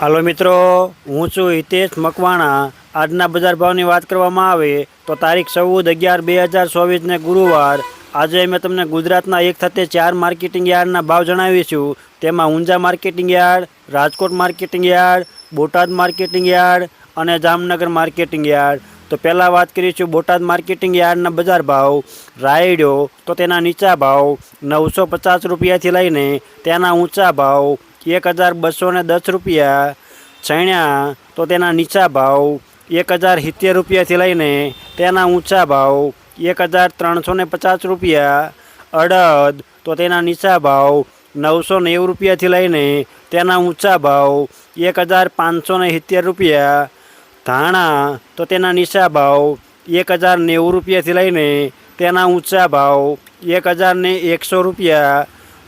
હાલો મિત્રો, હું છું હિતેશ મકવાણા. આજના બજાર ભાવની વાત કરવામાં આવે તો તારીખ ચૌદ અગિયાર બે હજાર ચોવીસને ગુરુવાર. આજે મેં તમને ગુજરાતના એક સાથે ચાર માર્કેટિંગ યાર્ડના ભાવ જણાવીશું તેમાં Unjha marketing yard, Rajkot marketing yard, Botad marketing yard અને જામનગર માર્કેટિંગ યાર્ડ. તો પહેલાં વાત કરીશું બોટાદ માર્કેટિંગ યાર્ડના બજાર ભાવ. રાયડો તો તેના નીચા ભાવ નવસો પચાસ રૂપિયાથી લઈને તેના ઊંચા ભાવ એક હજાર બસો ને દસ રૂપિયા છણ્યા તો તેના નીચા ભાવ એક હજાર સિત્તેર રૂપિયાથી લઈને તેના ઊંચા ભાવ એક હજાર ત્રણસો ને પચાસ રૂપિયા. અડદ તો તેના નીચા ભાવ નવસો નેવું રૂપિયાથી લઈને તેના ઊંચા ભાવ એક હજાર પાંચસો ને સિત્તેર રૂપિયા. ધાણા તો તેના નીચા ભાવ એક હજાર નેવું રૂપિયાથી લઈને તેના ઊંચા ભાવ એક હજાર એકસો રૂપિયા.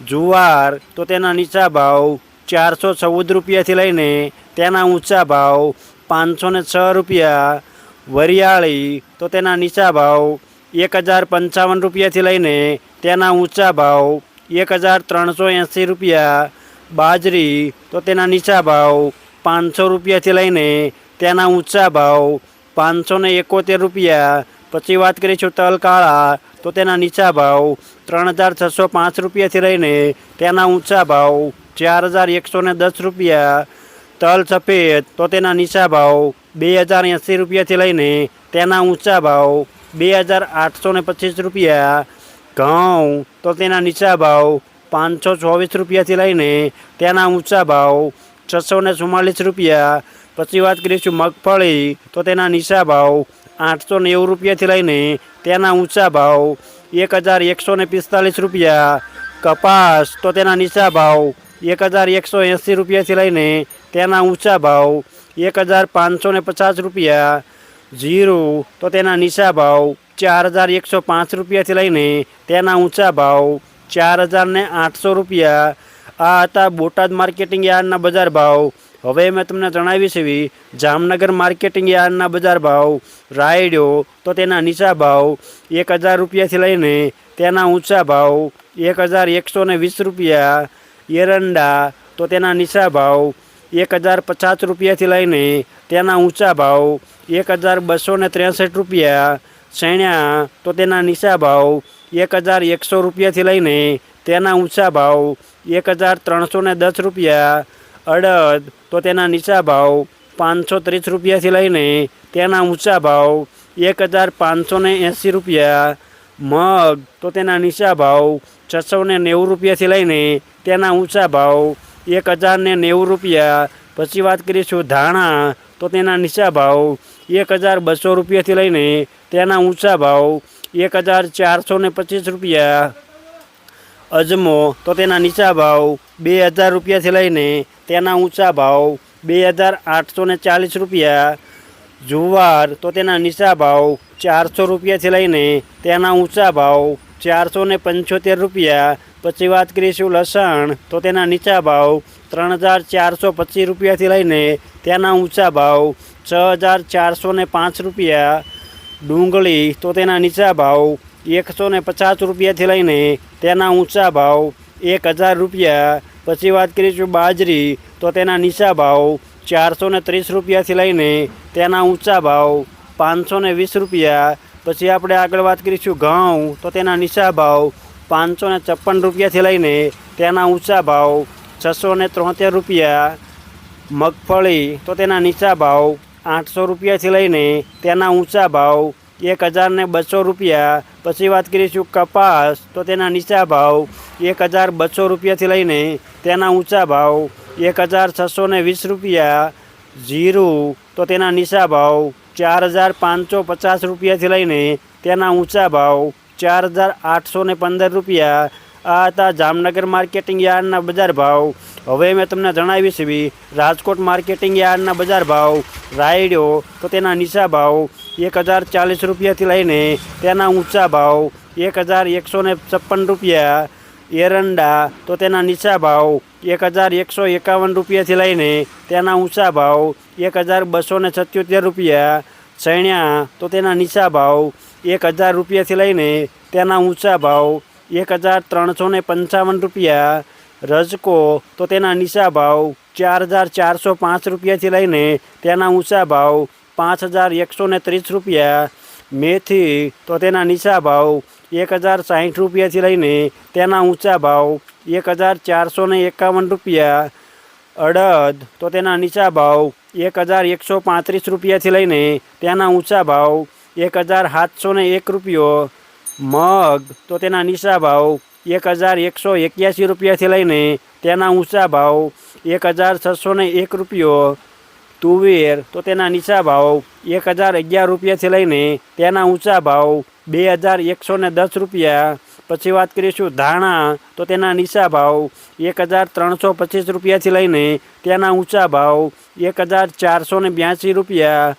જુવાર, તો તેના નીચા ભાવ ચારસો ચૌદ રૂપિયાથી લઈને તેના ઊંચા ભાવ પાંચસો ને છ રૂપિયા. વરિયાળી, તો તેના નીચા ભાવ એક હજાર પંચાવન રૂપિયાથી લઈને તેના ઊંચા ભાવ એક હજાર ત્રણસો એંસી રૂપિયા. બાજરી, તો તેના નીચા ભાવ પાંચસો રૂપિયાથી લઈને તેના ઊંચા ભાવ પાંચસો એકોતેર રૂપિયા. પછી વાત કરીશું તલ કાળા તો તેના નીચા ભાવ ત્રણ હજાર છસો પાંચ રૂપિયાથી લઈને તેના ઊંચા ભાવ ચાર હજાર એકસો ને દસ રૂપિયા. તલ સફેદ, તો તેના નીચા ભાવ બે હજાર એંસી રૂપિયાથી લઈને તેના ઊંચા ભાવ બે હજાર આઠસો ને પચીસ રૂપિયા. ઘઉં, તો તેના નીચા ભાવ પાંચસો ચોવીસ રૂપિયાથી લઈને તેના ઊંચા ભાવ છસો ને રૂપિયા. પછી વાત કરીશું મગફળી, તો તેના નીચા ભાવ આઠસો નેવું રૂપિયાથી લઈને તેના ઊંચા ભાવ એક હજાર એકસો ને પિસ્તાલીસ રૂપિયા. કપાસ તો તેના નીચા ભાવ એક હજાર એકસો એંસી રૂપિયાથી લઈને તેના ઊંચા ભાવ એક હજાર પાંચસો ને પચાસ રૂપિયા. જીરું તો તેના નીચા ભાવ ચાર હજાર એકસો પાંચ રૂપિયાથી લઈને તેના ઊંચા ભાવ ચાર હજાર આઠસો રૂપિયા. આ હતા બોટાદ માર્કેટિંગ યાર્ડના બજાર ભાવ હવે મેં તમને જણાવી છે જામનગર માર્કેટિંગ યાર્ડના બજાર ભાવ રાયડ્યો તો તેના નીચા ભાવ, એક હજાર રૂપિયાથી લઈને તેના ઊંચા ભાવ, એક હજાર એકસો ને વીસ રૂપિયા, એરંડા, તો તેના નીચા ભાવ, એક હજાર પચાસ રૂપિયાથી લઈને તેના ઊંચા ભાવ, એક હજાર બસો ને ત્રેસઠ રૂપિયા, શેણ્યા, તો તેના નીચા ભાવ, એક હજાર એકસો રૂપિયાથી લઈને તેના ઊંચા ભાવ, એક હજાર ત્રણસો ને દસ રૂપિયા અડદ, તો તેના નીચા ભાવ પાંચસો ત્રીસ રૂપિયાથી લઈને તેના ઊંચા ભાવ એક હજાર પાંચસો ને એંસી રૂપિયા. મગ, તો તેના નીચા ભાવ છસો ને નેવું રૂપિયાથી લઈને તેના ઊંચા ભાવ એક હજાર ને નેવું રૂપિયા. પછી વાત કરીશું ધાણા, તો તેના નીચા ભાવ એક હજાર બસો રૂપિયાથી લઈને તેના ઊંચા ભાવ એક હજાર ચારસો ને પચીસ રૂપિયા. અજમો, તો તેના નીચા ભાવ બે હજાર રૂપિયાથી લઈને તેના ઊંચા ભાવ બે હજાર આઠસો ને ચાલીસ રૂપિયા. જુવાર, તો તેના નીચા ભાવ ચારસો રૂપિયાથી લઈને તેના ઊંચા ભાવ ચારસો ને પંચોતેર રૂપિયા. પછી વાત કરીશું લસણ, તો તેના નીચા ભાવ ત્રણ હજાર ચારસો પચીસ રૂપિયાથી લઈને તેના ઊંચા ભાવ છ હજાર ચારસો ને પાંચ રૂપિયા. ડુંગળી, તો તેના નીચા ભાવ એકસો ને પચાસ રૂપિયાથી લઈને તેના ઊંચા ભાવ એક હજાર રૂપિયા. પછી વાત કરીશું બાજરી, તો તેના નીચા ભાવ ચારસો ને ત્રીસ રૂપિયાથી લઈને તેના ઊંચા ભાવ પાંચસો ને વીસ રૂપિયા. પછી આપણે આગળ વાત કરીશું ઘઉં, તો તેના નીચા ભાવ પાંચસો ને છપ્પન રૂપિયાથી લઈને તેના ઊંચા ભાવ છસો ને ત્રોતેર રૂપિયા. મગફળી, તો તેના નીચા ભાવ આઠસો રૂપિયાથી લઈને તેના ઊંચા ભાવ એક હજાર ને બસો રૂપિયા. પછી વાત કરીશું કપાસ, તો તેના નીચા ભાવ એક હજાર બસો રૂપિયાથી લઈને તેના ઊંચા ભાવ એક હજાર છસો વીસ રૂપિયા. જીરું, તો તેના નીચા ભાવ ચાર હજાર પાંચસો પચાસ રૂપિયાથી લઈને તેના ઊંચા ભાવ ચાર હજાર આઠસો પંદર રૂપિયા. આ હતા જામનગર માર્કેટિંગ યાર્ડના બજાર ભાવ. હવે મેં તમને જણાવીશ બી, રાજકોટ માર્કેટિંગ યાર્ડના બજાર ભાવ, રાયડો તો તેના નીચા ભાવ, એક હજાર ચાલીસ રૂપિયાથી લઈને તેના ઊંચા ભાવ, એક હજાર એકસો ને છપ્પન રૂપિયા. એરંડા તો તેના નીચા ભાવ, એક હજાર એકસો એકાવન રૂપિયાથી લઈને તેના ઊંચા ભાવ, એક હજાર બસો ને સત્યોતેર રૂપિયા. ચણ્યા તો તેના નીચા ભાવ, એક હજાર રૂપિયાથી લઈને તેના ઊંચા ભાવ એક હજાર ત્રણસો ને પંચાવન રૂપિયા રજકો તો તેના નીચા ભાવ ચાર હજાર ચારસો પાંચ રૂપિયાથી લઈને તેના ઊંચા ભાવ પાંચ હજાર એકસો ને ત્રીસ રૂપિયા મેથી તો તેના નીચા ભાવ એક હજાર સાહીઠ રૂપિયાથી લઈને તેના ઊંચા ભાવ એક હજાર ચારસો ને એકાવન રૂપિયા અડદ તો તેના નીચા ભાવ એક હજાર એકસો પાંત્રીસ રૂપિયાથી લઈને તેના ઊંચા ભાવ એક હજાર સાતસો ને એક રૂપિયો મગ, તો તેના નીચા ભાવ એક હજાર એકસો એક્યાસી રૂપિયાથી લઈને તેના ઊંચા ભાવ એક હજાર છસો ને એક રૂપિયો. તુવેર, તો તેના નીચા ભાવ એક હજાર અગિયાર રૂપિયાથી લઈને તેના ઊંચા ભાવ બે હજાર એકસો ને દસ રૂપિયા. પછી વાત કરીશું ધાણા, તો તેના નીચા ભાવ એક હજાર ત્રણસો પચીસ રૂપિયાથી લઈને તેના ઊંચા ભાવ એક હજાર ચારસો ને બ્યાસી રૂપિયા.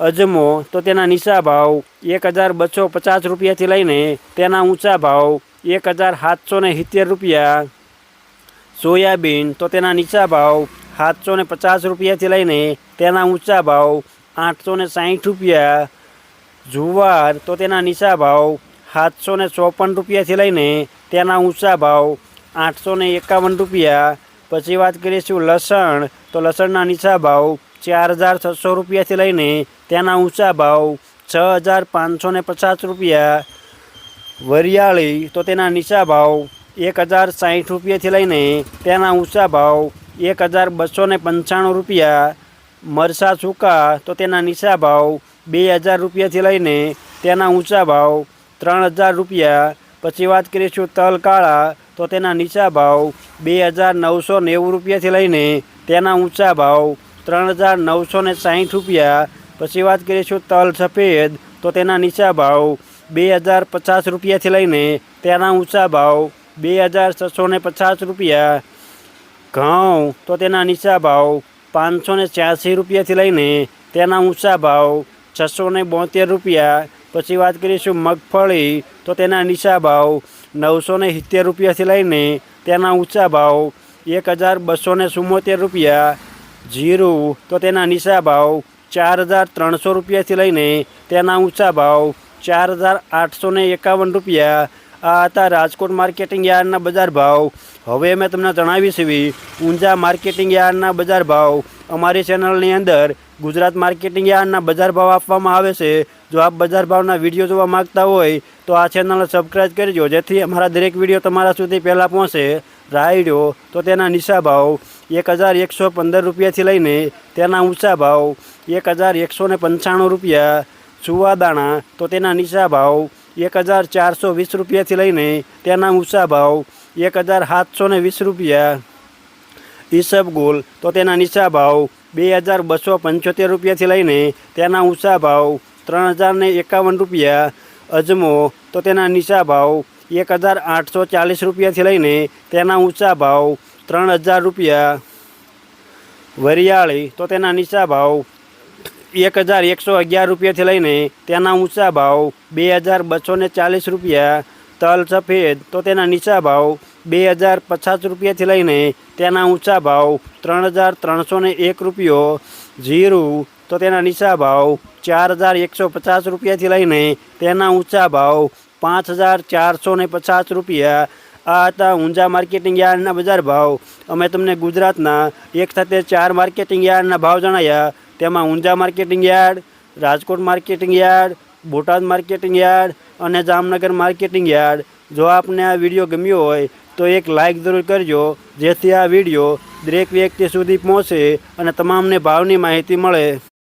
અજમો, તો તેના નીચા ભાવ એક હજાર બસો પચાસ રૂપિયાથી લઈને તેના ઊંચા ભાવ એક હજાર સાતસો ને સિત્તેર રૂપિયા. સોયાબીન, તો તેના નીચા ભાવ સાતસો ને પચાસ રૂપિયાથી લઈને તેના ઊંચા ભાવ આઠસો ને સાહીઠ રૂપિયા. જુવાર, તો તેના નીચા ભાવ સાતસો ને ચોપન રૂપિયાથી લઈને તેના ઊંચા ભાવ આઠસો ને એકાવન રૂપિયા. પછી વાત કરીશું લસણ, તો લસણના નીચા ભાવ ચાર હજાર છસો રૂપિયાથી લઈને તેના ઊંચા ભાવ છ હજાર પાંચસો ને પચાસ રૂપિયા. વરિયાળી તો તેના નીચા ભાવ એક હજાર સાહીઠ રૂપિયાથી લઈને તેના ઊંચા ભાવ એક હજાર બસો ને પંચાણું રૂપિયા. મરસા સૂકા તો તેના નીચા ભાવ બે હજાર રૂપિયાથી લઈને તેના ઊંચા ભાવ ત્રણ હજાર રૂપિયા. પછી વાત કરીશું તલ કાળા તો તેના નીચા ભાવ બે હજાર નવસો નેવું રૂપિયાથી લઈને તેના ઊંચા ભાવ ત્રણ હજાર નવસો ને રૂપિયા. પછી વાત કરીશું તલ સફેદ, તો તેના નીચા ભાવ બે હજાર પચાસ રૂપિયાથી લઈને તેના ઊંચા ભાવ બે હજાર છસો પચાસ રૂપિયા. ઘઉં, તો તેના નીચા ભાવ પાંચસો ને છ્યાસી રૂપિયાથી લઈને તેના ઊંચા ભાવ છસો ને બોતેર રૂપિયા. પછી વાત કરીશું મગફળી, તો તેના નીચા ભાવ નવસો ને સિત્તેર રૂપિયાથી લઈને તેના ઊંચા ભાવ એક હજાર બસો ને રૂપિયા. જીરું, તો તેના નીચા ભાવ ચાર હજાર ત્રણસો રૂપિયાથી લઈને તેના ઊંચા ભાવ ચાર હજાર આઠસો એકાવન રૂપિયા. આ હતા રાજકોટ માર્કેટિંગ યાર્ડના બજાર ભાવ. હવે મેં તમને જણાવી છે ઊંઝા માર્કેટિંગ યાર્ડના બજાર ભાવ. અમારી ચેનલની અંદર ગુજરાત માર્કેટિંગ યાર્ડના બજાર ભાવ આપવામાં આવે છે. જો આપ બજાર ભાવના વીડિયો જોવા માંગતા હોય, તો આ ચેનલને સબસ્ક્રાઈબ કરજો જેથી અમારા દરેક વીડિયો તમારા સુધી પહેલાં પહોંચે. રાયડો, તો તેના નિશા ભાવ. એક હજાર એકસો પંદર રૂપિયાથી લઈને તેના ઊંચા ભાવ એક હજાર એકસો ને પંચાણું રૂપિયા સુવાદાણા તો તેના નીચા ભાવ એક હજાર ચારસો વીસ રૂપિયાથી લઈને તેના ઊંચા ભાવ એક હજાર સાતસો ને વીસ રૂપિયા. ઈસબગુલ તો તેના નીચા ભાવ બે હજાર બસો પંચોતેર રૂપિયાથી લઈને તેના ઊંચા ભાવ ત્રણ હજાર ને એકાવન રૂપિયા. અજમો તો તેના નીચા ભાવ એક હજાર આઠસો ચાલીસ રૂપિયાથી લઈને તેના ઊંચા ભાવ ત્રણ હજાર રૂપિયા. વરિયાળી, તો તેના નીચા ભાવ એક હજાર એકસો અગિયાર રૂપિયાથી લઈને તેના ઊંચા ભાવ બે હજાર બસો ચાલીસ રૂપિયા. તલ સફેદ, તો તેના નીચા ભાવ બે હજાર પચાસ રૂપિયાથી લઈને તેના ઊંચા ભાવ ત્રણ હજાર ત્રણસો ને એક રૂપિયો. જીરું, તો તેના નીચા ભાવ ચાર હજાર એકસો પચાસ રૂપિયાથી લઈને તેના ઊંચા ભાવ પાંચ હજાર ચારસો ને પચાસ રૂપિયા. આ હતા ઊંઝા માર્કેટિંગ યાર્ડના બજાર ભાવ. અમે તમને ગુજરાતના એક સાથે ચાર માર્કેટિંગ યાર્ડના ભાવ જણાવ્યા તેમાં Unjha marketing yard, Rajkot marketing yard, Botad marketing yard અને જામનગર માર્કેટિંગ યાર્ડ. જો આપને આ વીડિયો ગમ્યો હોય, તો એક લાઇક જરૂર કરજો, જેથી આ વીડિયો દરેક વ્યક્તિ સુધી પહોંચે અને તમામને ભાવની માહિતી મળે.